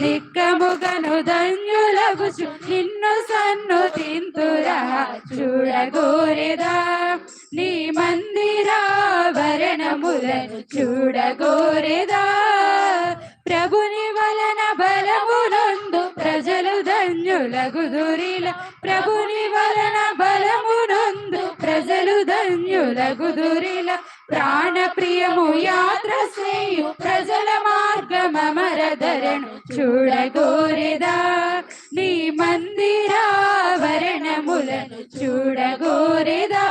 దిక్కముగను ధన్యులగుచు నిన్ను సన్ను తింతురా చూడగోరెదా. నీ మందిరాభరణములను చూడగోరెదా. ప్రభుని వలన బలమునందు ప్రజలు ధన్యులగుదురిల ప్రభుని వలన బలమునందు ప్రజలు ధన్యులగుదురిల ప్రాణ ప్రియము యాత్ర చేయు ప్రజల మార్గమరధరణు చూడగోరెదా నీ మందిరావరణములను చూడగోరెదా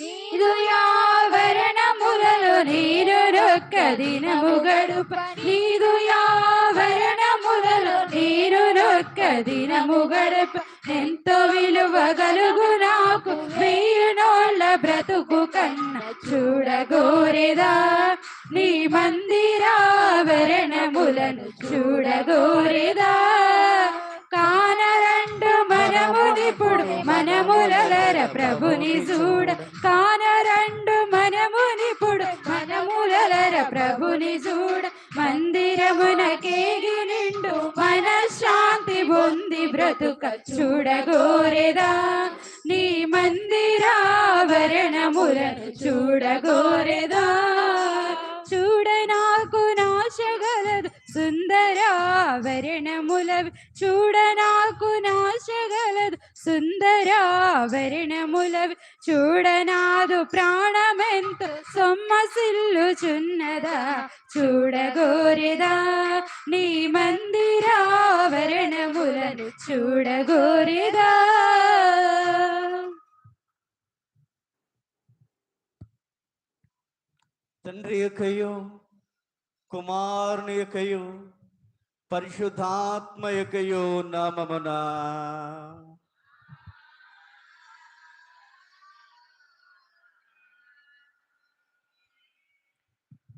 నీదు యావరణములలో నేను రొక్క దినము గడుప నీదు యావరణములలో నేను రొక్క దినము గడుప ఎంతో విలువ గలుగు నాకు. వెయ్యి బ్రతుకు కన్న చూడగోరేదా? నీ మందిరావరణములను చూడగోరేదా? కానరండు మనమునిప్పుడు మనములగర ప్రభుని చూడ. కానరండు మనమునిప్పుడు మనములగర ప్రభుని చూడ. మందిరమునకేగి నిండు మన పొంది బ్రతుక చూడగోరెదా? నీ మందిరావరణములను చూడగోరెదా? నాశగలదు సుందరావరణములవి చూడ నాకు నాశగలదు సుందరావరణములవి చూడనాదు ప్రాణమెంతో సొమ్మసిల్లుచున్నదా చూడగోరెదా నీ మందిరావరణములను చూడగోరెదా తండ్రి యొక్కయు కుమారుని యొక్కయు పరిశుద్ధాత్మ యొక్కయు నామమున.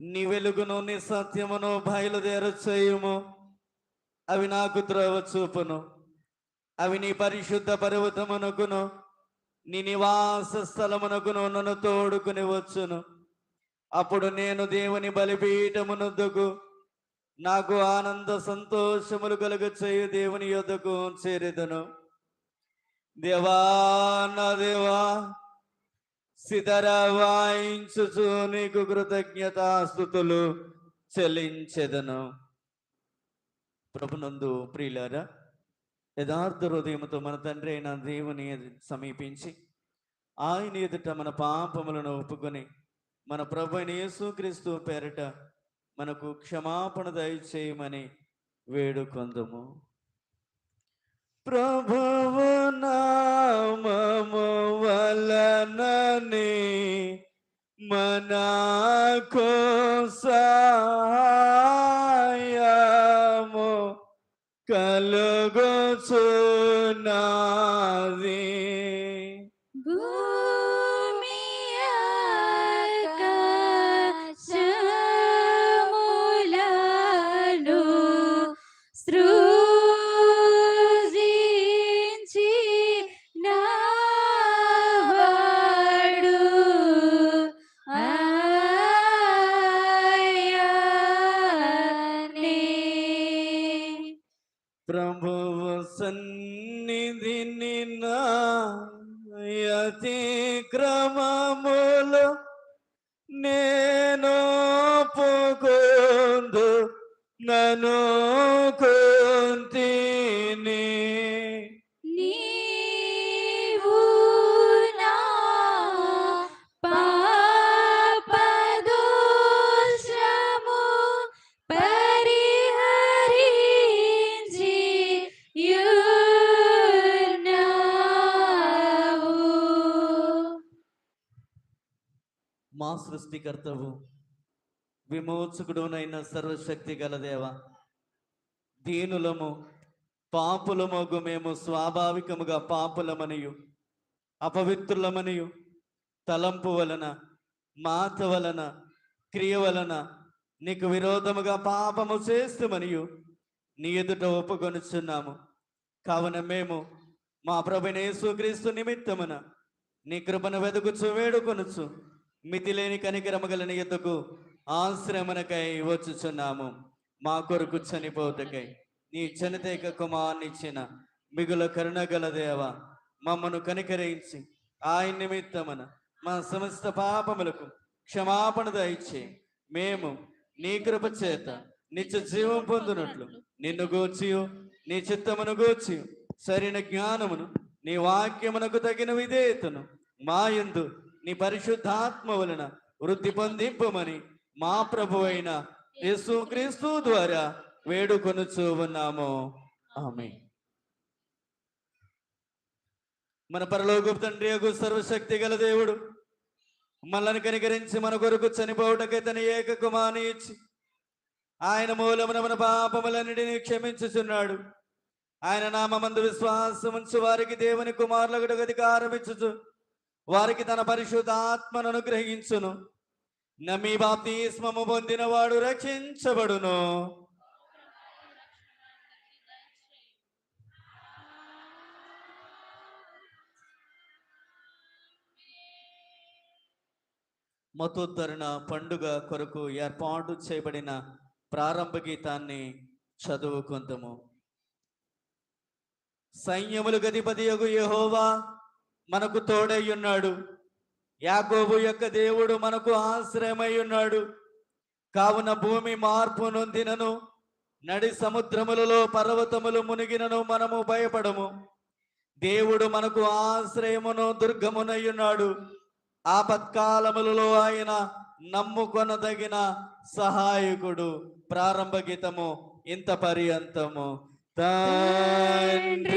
నీ వెలుగును నీ సత్యమును బయలుదేర చేయుము అవి నాకు త్రోవ చూపును. అవి నీ పరిశుద్ధ పర్వతమునకును నీ నివాస స్థలమునకును నన్ను తోడుకుని వచ్చును అప్పుడు నేను దేవుని బలిపీఠమునొద్దకు నాకు ఆనంద సంతోషములు కలుగ చేయు దేవుని యొద్దకు చేరేదను. దేవా నా దేవా సితర వాయించుచు నీకు కృతజ్ఞతాస్థుతులు చెల్లించెదను. ప్రభునందు ప్రియులారా యథార్థ హృదయంతో మన తండ్రి అయిన దేవుని సమీపించి ఆయన ఎదుట మన పాపములను ఒప్పుకొని మన ప్రభు యేసుక్రీస్తు పేరట మనకు క్షమాపణ దయచేయమని వేడుకొందుము. ప్రభువు నామము వలనని మనా కోసా నన్ను కొంతిని నీవు నా పాపదోషము పరిహరించి యున్నావు. మా సృష్టికర్తవు విమోచకుడునైన సర్వశక్తి గల దేవ దీనులము పాపులమగు మేము స్వాభావికముగా పాపులమనియు అపవిత్రులమనియు తలంపు వలన మాత వలన క్రియ వలన నీకు విరోధముగా పాపము చేస్తుమనియు నీ ఎదుట ఒప్పుకొనుచున్నాము. కావున మేము మా ప్రభునేసుక్రీస్తు నిమిత్తమున నీ కృపను వెతుకుచు వేడుకొనుచు మితిలేని కనికరమగల నీ ఎద్దుకు ఆశ్రమనకై వచ్చుచున్నాము. మా కొరకు చనిపోతకై నీ చనితేక కుమార్నిచ్చిన మిగుల కరుణ గల దేవ మమ్మను కనికరించి ఆయన నిమిత్తమున మా సమస్త పాపములకు క్షమాపణ దయచే. మేము నీ కృప చేత నిత్య జీవం పొందునట్లు నిన్ను గూర్చియు నీ చిత్తమును గూర్చి సరైన జ్ఞానమును నీ వాక్యమునకు తగిన విధేయతను మాయందు నీ పరిశుద్ధాత్మ వలన వృద్ధి పొందింపమని మా ప్రభు అయిన యేసుక్రీస్తు ద్వారా వేడుకొనుచూ ఉన్నాము. ఆమె మన పరలోకపు తండ్రి యొక్క సర్వశక్తి గల దేవుడు మనల్ని కనికరించి మన కొరకు చనిపోవటకై తన ఏక కుమాని ఇచ్చి ఆయన మూలమున మన పాపములన్నిటినీ క్షమించుచున్నాడు. ఆయన నామందు విశ్వాసం ఉంచు వారికి దేవుని కుమారులకు అధికారం ఇచ్చుచు వారికి తన పరిశుద్ధ ఆత్మను అనుగ్రహించును. నమ్మి బాప్తిస్మము పొందిన వాడు రక్షించబడును. మతోద్ధరణ పండుగ కొరకు ఏర్పాటు చేయబడిన ప్రారంభ గీతాన్ని చదువుకుందాము సైన్యములు గదిపతియగు యహోవా మనకు తోడై ఉన్నాడు. యాకోబు యొక్క దేవుడు మనకు ఆశ్రయమై ఉన్నాడు. కావున భూమి మార్పు నొందినను నడి సముద్రములలో పర్వతములు మునిగినను మనము భయపడము. దేవుడు మనకు ఆశ్రయమును దుర్గమునై ఉన్నాడు. ఆపత్కాలములలో ఆయన నమ్ముకొనదగిన సహాయకుడు. ప్రారంభ గీతము ఇంత పర్యంతము. తండ్రి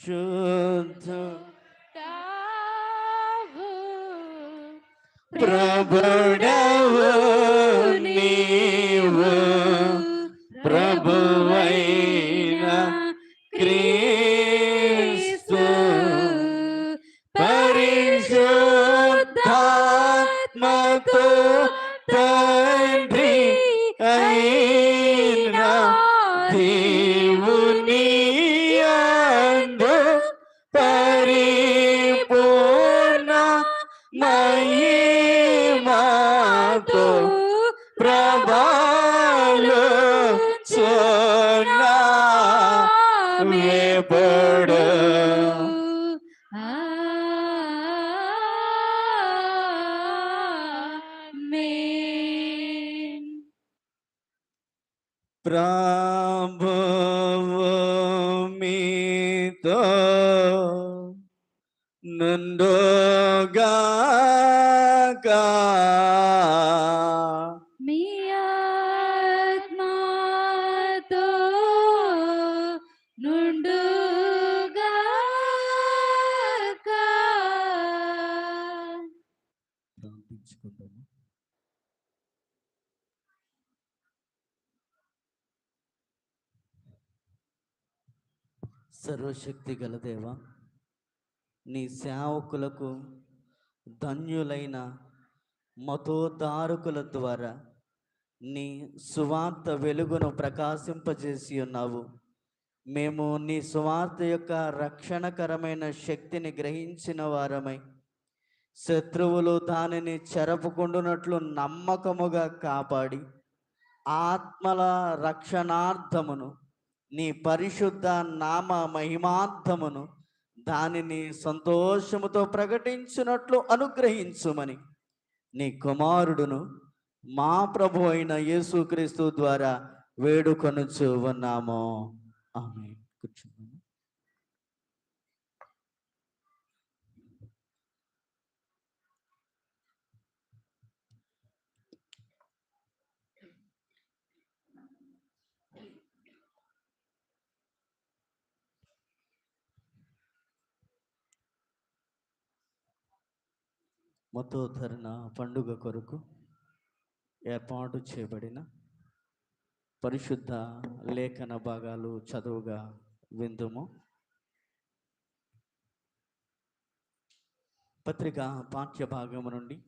ശുദ്ധ പ്രഭുടവ నుండుగాక సర్వశక్తి గలదేవా నీ సేవకులకు ధన్యులైన మతోదారుకుల ద్వారా నీ సువార్త వెలుగును ప్రకాశింపజేసి ఉన్నావు. మేము నీ సువార్త యొక్క రక్షణకరమైన శక్తిని గ్రహించిన వారమై శత్రువులు దానిని చెరపుకుండునట్లు నమ్మకముగా కాపాడి ఆత్మల రక్షణార్థమును నీ పరిశుద్ధ నామ మహిమార్థమును దానిని సంతోషముతో ప్రకటించినట్లు అనుగ్రహించుమని నీ కుమారుడును మా ప్రభు అయిన యేసుక్రీస్తు ద్వారా వేడుకొనుచు ఉన్నాము. ఆమె కూర్చున్నాము మతోధరణ పండుగ కొరకు ఏర్పాటు చేయబడిన పరిశుద్ధ లేఖన భాగాలు చదువుగా విందుము. పత్రిక పాఠ్య భాగము నుండి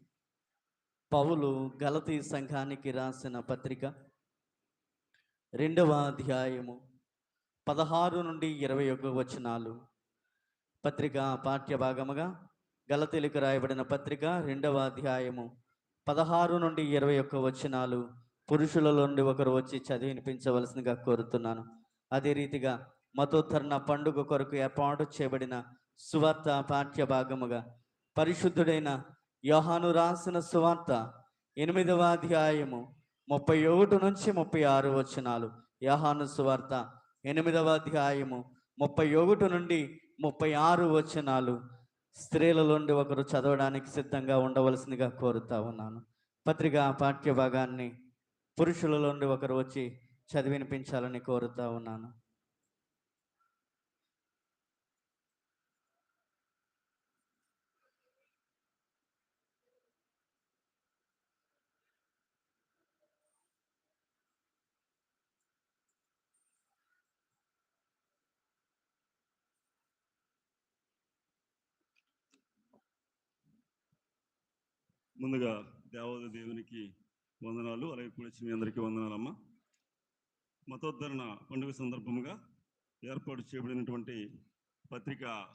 పౌలు గలతీ సంఘానికి రాసిన పత్రిక రెండవ అధ్యాయము పదహారు నుండి ఇరవై ఒక వచనాలు. పత్రిక పాఠ్య భాగముగా గలతీలకు రాయబడిన పత్రిక రెండవ అధ్యాయము పదహారు నుండి ఇరవై ఒక్క వచనాలు. పురుషుల నుండి ఒకరు వచ్చి చదివినిపించవలసిందిగా కోరుతున్నాను. అదే రీతిగా మతోద్ధరణ పండుగ కొరకు ఏర్పాటు చేయబడిన సువార్త పాఠ్య భాగముగా పరిశుద్ధుడైన యోహాను రాసిన సువార్త ఎనిమిదవ అధ్యాయము ముప్పై ఒకటి నుంచి ముప్పై ఆరు వచనాలు. యోహాను సువార్త ఎనిమిదవ అధ్యాయము ముప్పై ఒకటి నుండి ముప్పై ఆరు వచనాలు. స్త్రీల నుండి ఒకరు చదవడానికి సిద్ధంగా ఉండవలసిందిగా కోరుతా ఉన్నాను. పత్రిక పాఠ్య భాగాన్ని పురుషుల నుండి ఒకరు వచ్చి చదివినిపించాలని కోరుతా ఉన్నాను. ముందుగా దేవాది దేవునికి వందనాలు అలాగే కూడిచి మీ అందరికీ వందనాలమ్మ. మతోద్ధరణ పండుగ సందర్భముగా ఏర్పాటు చేయబడినటువంటి పత్రిక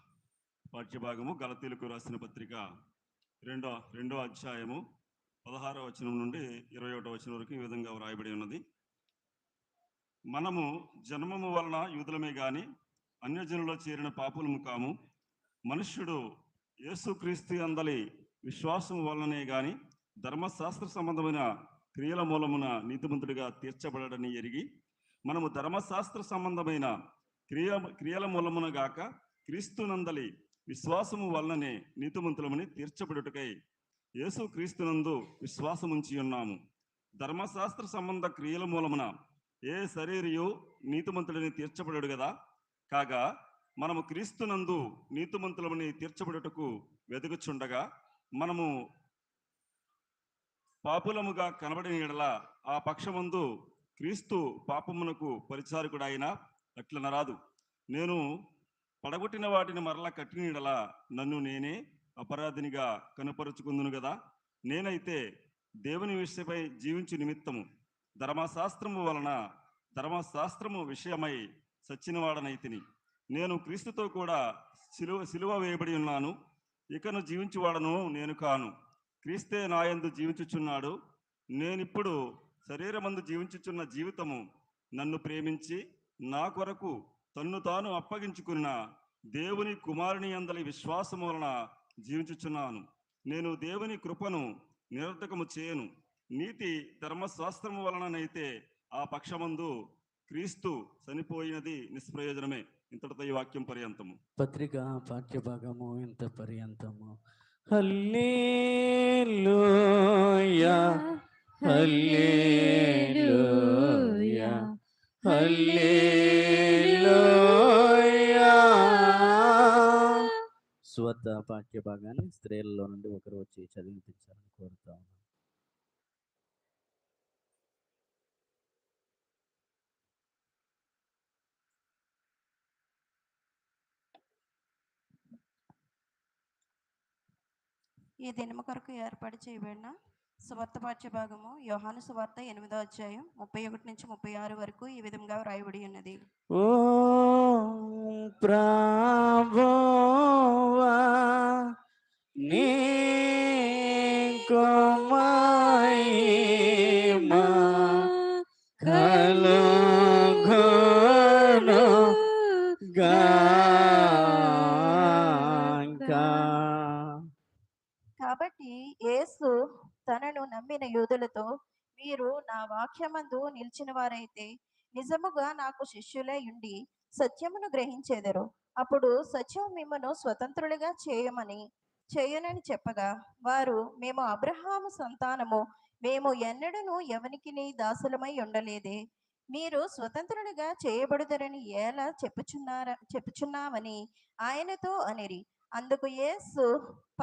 పాఠ్యభాగము గలతీలకు రాసిన పత్రిక రెండో రెండో అధ్యాయము పదహారో వచనం నుండి ఇరవై ఒకటో వచనం వరకు ఈ విధంగా వ్రాయబడి ఉన్నది. మనము జన్మము వలన యూదులమే గాని అన్యజనులో చేరిన పాపులము కాము. మనుష్యుడు యేసుక్రీస్తు అందలి విశ్వాసం వలనే గాని ధర్మశాస్త్ర సంబంధమైన క్రియల మూలమున నీతిమంతుడిగా తీర్చబడని ఎరిగి మనము ధర్మశాస్త్ర సంబంధమైన క్రియ క్రియల మూలమున గాక క్రీస్తునందలి విశ్వాసము వలననే నీతిమంతులమని తీర్చబడుటకై యేసు క్రీస్తునందు విశ్వాసముంచి ఉన్నాము. ధర్మశాస్త్ర సంబంధ క్రియల మూలమున ఏ శరీరయు నీతిమంతుడిని తీర్చబడడు కదా కాగా మనము క్రీస్తునందు నీతిమంతులమని తీర్చబడుటకు వెతుకుచుండగా మనము పాపులముగా కనబడిన ఎడల ఆ పక్షమందు క్రీస్తు పాపమునకు పరిచారకుడైన అట్లనరాదు నేను పడగొట్టిన వాటిని మరలా కట్టిన ఎడల నన్ను నేనే అపరాధినిగా కనపరుచుకుందును కదా నేనైతే దేవుని విషయమై జీవించు నిమిత్తము. ధర్మశాస్త్రము వలన ధర్మశాస్త్రము విషయమై సచ్చినవాడనైతిని. నేను క్రీస్తుతో కూడా సిలువ సిలువ వేయబడి ఉన్నాను. ఇకను జీవించువాడను నేను కాను. క్రీస్తే నాయందు జీవించుచున్నాడు. నేనిప్పుడు శరీరమందు జీవించుచున్న జీవితము నన్ను ప్రేమించి నా కొరకు తన్ను తాను అప్పగించుకున్న దేవుని కుమారుని అందలి విశ్వాసం వలన జీవించుచున్నాను. నేను దేవుని కృపను నిరర్థకము చేయను. నీతి ధర్మశాస్త్రము వలననైతే ఆ పక్షమందు క్రీస్తు చనిపోయినది నిష్ప్రయోజనమే. ఇంతటితో ఈ వాక్యం పర్యంతము. పత్రిక పాఠ్య భాగము ఇంత పర్యంతము. Hallelujah hallelujah hallelujah. స్వత పాఠ్య భాగాన్ని స్త్రీలలో నుండి ఒకరు వచ్చి చదివించాలని కోరుతా ఈ దినము కొరకు ఏర్పాటు చేయబడిన సువార్త పాఠ్యభాగము యోహాను సువార్త ఎనిమిదో అధ్యాయం ముప్పై ఒకటి నుంచి ముప్పై ఆరు వరకు ఈ విధంగా వ్రాయబడి ఉన్నది. ఓ ప్రభువా నీకు మహిమ వాక్యమందు నిలిచిన వారైతే నిజముగా నాకు శిష్యులై ఉండి సత్యమును గ్రహించేదరు. అప్పుడు సత్యం మిమ్మను స్వతంత్రులుగా చేయమని చేయనని చెప్పగా వారు మేము అబ్రహాము సంతానము మేము ఎన్నడను ఎవనికిని దాసులమై ఉండలేదే. మీరు స్వతంత్రులుగా చేయబడుదరని ఎలా చెప్పుచున్నారా చెప్పుచున్నామని ఆయనతో అనిరి. అందుకు యేసు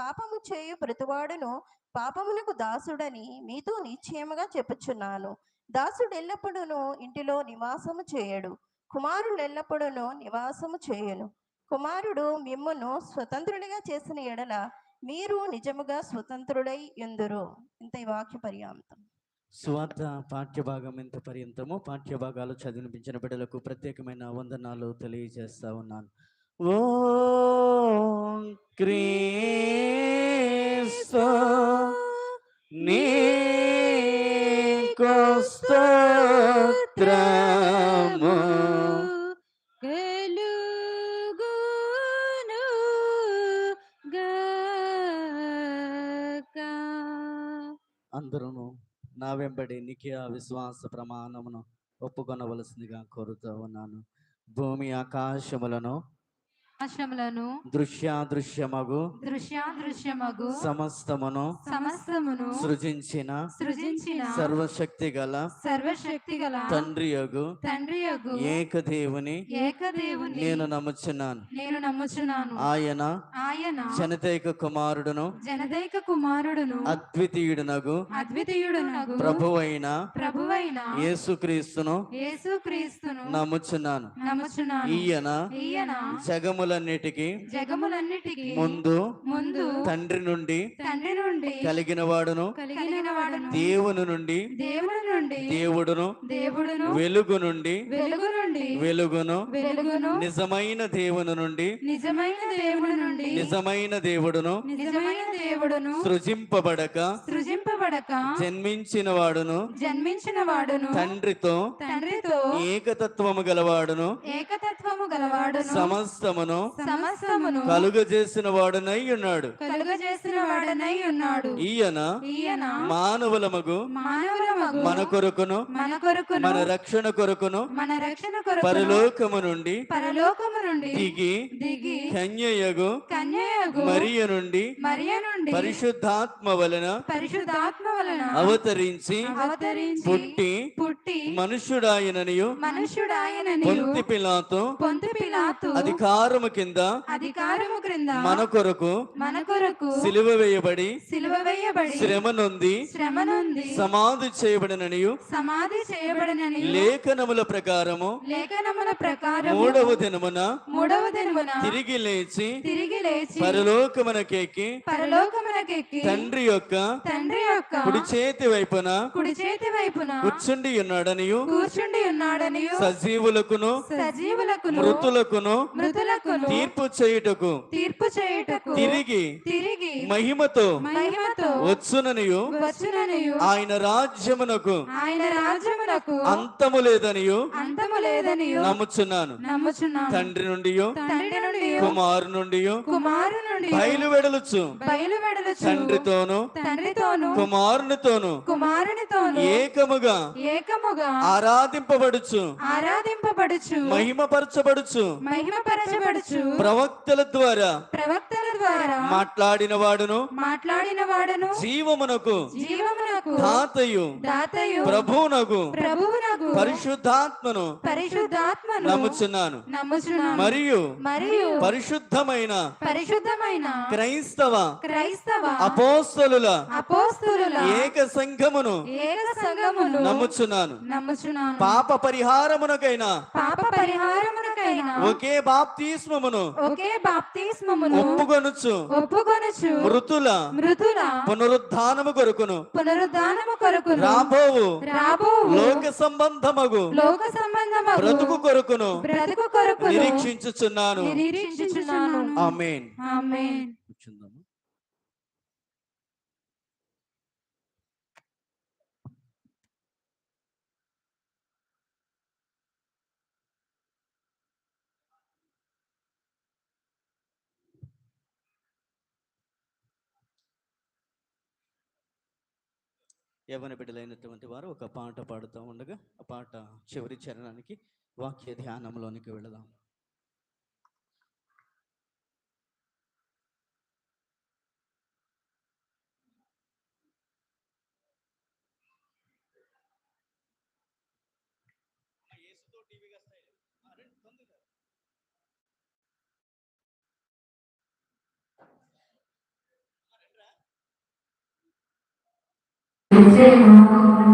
పాపము చేయు ప్రతివాడును పాపమునకు దాసుడని మీతో నిశ్చయముగా చెప్పుచున్నాను. దాసుడు ఎల్లప్పుడూను ఇంటిలో నివాసము చేయడు. కుమారుడు ఎల్లప్పుడూను నివాసము చేయను. కుమారుడు మిమ్మును స్వతంత్రులుగా చేసిన ఎడల మీరు నిజముగా స్వతంత్రుడై ఎందురు ఇంత ఈ వాక్య పర్యాంతం. స్వార్థ పాఠ్యభాగం ఎంత పర్యంతమో. పాఠ్యభాగాలు చదివినిపించిన బిడ్డలకు ప్రత్యేకమైన వందనాలు తెలియజేస్తా ఉన్నాను. ఓ క్రీస్తు నీకు కలుగును గాక. అందరూ నా వెంబడి నిఖియా విశ్వాస ప్రమాణమును ఒప్పుకొనవలసిందిగా కోరుతూ ఉన్నాను భూమి ఆకాశములను ఆశ్రములను దృశ్యాదృశ్యమగు దృశ్యాదృశ్యమగు సమస్తమును సమస్తమును సృజించిన సృజించిన సర్వశక్తి గల సర్వశక్తి గల తండ్రి యొగు తండ్రి యొగు ఏకదేవుని ఏకదేవుని నేను నమ్ముచున్నాను. నేను నమ్ముచున్నాను. ఆయన ఆయన జనతైక కుమారుడును జనదైక కుమారుడును అద్వితీయుడునగు అద్వితీయుడునగు ప్రభువైన ప్రభువైన యేసుక్రీస్తును యేసుక్రీస్తును నమ్ముచున్నాను. నమ్ముచున్నాను. ఈయన ఈయన జగములన్నిటికీ జగములన్నిటికీ ముందు ముందు తండ్రి నుండి తండ్రి నుండి కలిగిన వాడును కలిగిన వాడును దేవుని నుండి దేవుని నుండి దేవుడును దేవుడును. వెలుగు నుండి వెలుగు నుండి వెలుగును వెలుగును. నిజమైన దేవుని నుండి నిజమైన దేవుడి నుండి నిజమైన దేవుడును నిజమైన దేవుడును. సృజింపబడక సృజింపబడక జన్మించిన వాడును జన్మించిన వాడును తండ్రితో తండ్రితో ఏకతత్వము గలవాడును ఏకతత్వము గలవాడును. సమస్తమును సమస్తమును కలుగజేసిన వాడునై ఉన్నాడు. కలుగజేసిన వాడనై ఉన్నాడు. ఈయన ఈయన మానవులమగు మానవులమగు మన కొరకును మన కొరకును మన రక్షణ కొరకును మన రక్షణ కొరకు పరలోకము నుండి పరలోకము నుండి దిగి దిగి కన్యయగు కన్యయగు మరియ నుండి మరియ నుండి పరిశుద్ధాత్మ వలన పరిశుద్ధాత్మ వలన అవతరించి అవతరించి పుట్టి పుట్టి మనుష్యుడాయననియు మనుష్యుడాయనని పొంతి పిలాతు పొంతి పిలాతు అధికారము కింద అధికారము క్రింద మన కొరకు మన కొరకు సిలువ వేయబడి సిలువ వేయబడి శ్రమ నొంది శ్రమ నుండి సమాధి చేయబడిననియు సమాధి చేయబడినని లేఖనముల ప్రకారము లేఖనముల ప్రకారం మూడవ దినమున మూడవ దినమున తిరిగి లేచి తిరిగి లేచి పరలోకమునకెక్కి పరలోకమునకెక్కి తండ్రి యొక్క తండ్రి యొక్క కుడి చేతి వైపున కుడి చేతి వైపున కూర్చుండి ఉన్నాడనియు. కూర్చుండి ఉన్నాడని సజీవులకును సజీవులకును మృతులకును మృతులకును తీర్పు చేయుటకు తీర్పు చేయుటకు తిరిగి తిరిగి మహిమతో మహిమతో వచ్చుననియు. వచ్చుననియు. ఆయన రాజ్యమునకు ఆయన రాజ్యమునకు అంతము లేదనియు. అంతము లేదనియు. నమ్ముచున్నాను. నమ్ముచున్నాను. తండ్రి నుండి తండ్రి నుండి కుమారు నుండి కుమారు నుండి బయలు వెడలుచు బయలు వెడలుచు తండ్రితోను తండ్రితోను కుమారునితోను కుమారునితోను ఏకముగా ఏకముగా ఆరాధింపబడుచు ఆరాధింపబడుచు మహిమపరచబడుచు మహిమపరచబడుచు ప్రవక్తల ద్వారా ప్రవక్తల ద్వారా మాట్లాడిన వాడును మాట్లాడిన వాడను జీవమునకు. జీవమునకు. తాతయు దాతయు. ప్రభువునకు ప్రభువునకు పరిశుద్ధాత్మను. పరిశుద్ధాత్మను. నమ్ముచున్నాను. నమ్ముచున్నాను. మరియు మరియు పరిశుద్ధమైన. పరిశుద్ధమైన. క్రైస్తవ. క్రైస్తవ. అపోస్తలుల. అపోస్తుల ఏక సంఘమును. ఏక సంఘమును. నమ్ముచున్నాను. నమ్ముచున్నాను. పాప పరిహారమునకైనా. పాప పరిహారమునకైన. ఒకే బాప్తిస్మమును. ఒకే బాప్తిస్మమును. ఒప్పుకొనుచు ఒప్పుకొనచ్చు. మృతుల మృతుల పునరుద్ధానము కొరకును. పునరుద్ధానము కొరకు రాబోవు. రాబో లోక సంబంధమగు. లోక సంబంధము బ్రతుకు కొరకును. బ్రతుకు కొరకు నిరీక్షించుచున్నాను. నిరీక్షించుచున్నాను. ఆమేన్. ఆమేన్. యవన బిడ్డలైనటువంటి వారు ఒక పాట పాడుతూ ఉండగా ఆ పాట చివరి చరణానికి వాక్య ధ్యానంలోనికి వెళదాం. Say